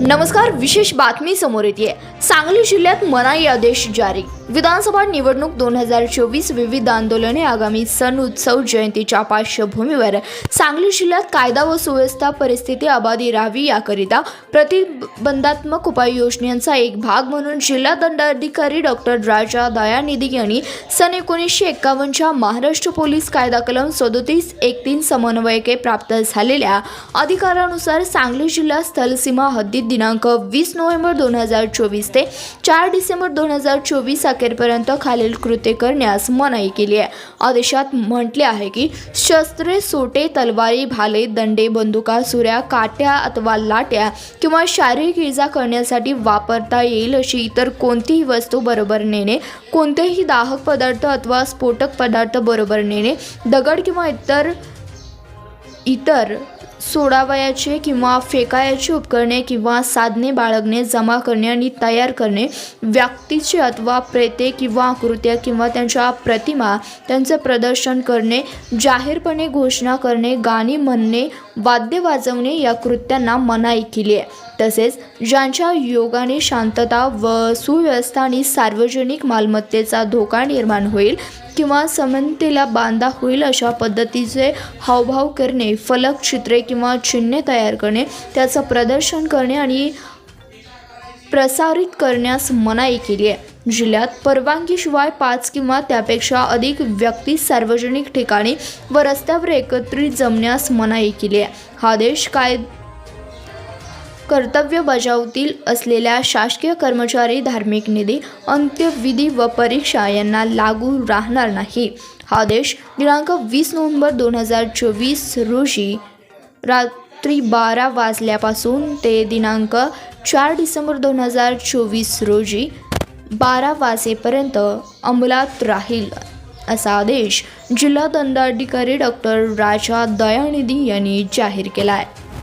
नमस्कार विशेष बातमी समोर येते सांगली जिल्ह्यात मनाई आदेश जारी. विधानसभा निवडणूक दोन हजार चोवीस विविध आंदोलने आगामी सण उत्सव जयंतीच्या पार्श्वभूमीवर. सांगली जिल्ह्यात कायदा व सुव्यवस्था परिस्थिती आबादी राहावी याकरिता प्रतिबंधात्मक उपाययोजनांचा एक भाग म्हणून जिल्हा दंडाधिकारी डॉक्टर राजा दयानिधी यांनी सन एकोणीसशे एक्कावन्नच्या महाराष्ट्र पोलीस कायदा कलम सदोतीस एक तीन समन्वयके प्राप्त झालेल्या अधिकारानुसार सांगली जिल्हा स्थलसीमा हद्दीत दिनांक वीस नोव्हेंबर दोन हजार चोवीस ते चार डिसेंबर दोन हजार चोवीस अखेरपर्यंत खालील कृत्य करण्यास मनाई केली आहे. आदेशात म्हटले आहे की शस्त्रे सोटे तलवारी भाले दंडे बंदुका सुऱ्या काट्या अथवा लाट्या किंवा शारीरिक इजा करण्यासाठी वापरता येईल अशी इतर कोणतीही वस्तू बरोबर नेणे कोणतेही दाहक पदार्थ अथवा स्फोटक पदार्थ बरोबर नेणे दगड किंवा इतर इतर सोडावयाचे किंवा फेकायची उपकरणे किंवा साधने बाळगणे जमा करणे आणि तयार करणे व्यक्तीचे अथवा प्रेते किंवा आकृत्या किंवा त्यांच्या प्रतिमा त्यांचं प्रदर्शन करणे जाहीरपणे घोषणा करणे गाणी म्हणणे वाद्य वाजवणे या कृत्यांना मनाई केली आहे. तसेच ज्यांच्या योगाने शांतता व सुव्यवस्था आणि सार्वजनिक मालमत्तेचा धोका निर्माण होईल किंवा समनतेला बांधा होईल अशा पद्धतीचे हावभाव करणे फलक चित्रे किंवा चिन्हे तयार करणे त्याचं प्रदर्शन करणे आणि प्रसारित करण्यास मनाई केली आहे. जिल्ह्यात परवानगीशिवाय पाच किंवा त्यापेक्षा अधिक व्यक्ती सार्वजनिक ठिकाणी व रस्त्यावर एकत्रित जमण्यास मनाई केली आहे. हा देश काय कर्तव्य बजावतील असलेल्या शासकीय कर्मचारी धार्मिक निधी अंत्यविधी व परीक्षा यांना लागू राहणार नाही. हा आदेश दिनांक वीस नोव्हेंबर दोन हजार चोवीस रोजी रात्री बारा वाजल्यापासून ते दिनांक चार डिसेंबर दोन हजार चोवीस रोजी बारा वाजेपर्यंत अंमलात राहील असा आदेश जिल्हा दंडाधिकारी डॉक्टर राजा दयानिधी यांनी जाहीर केला आहे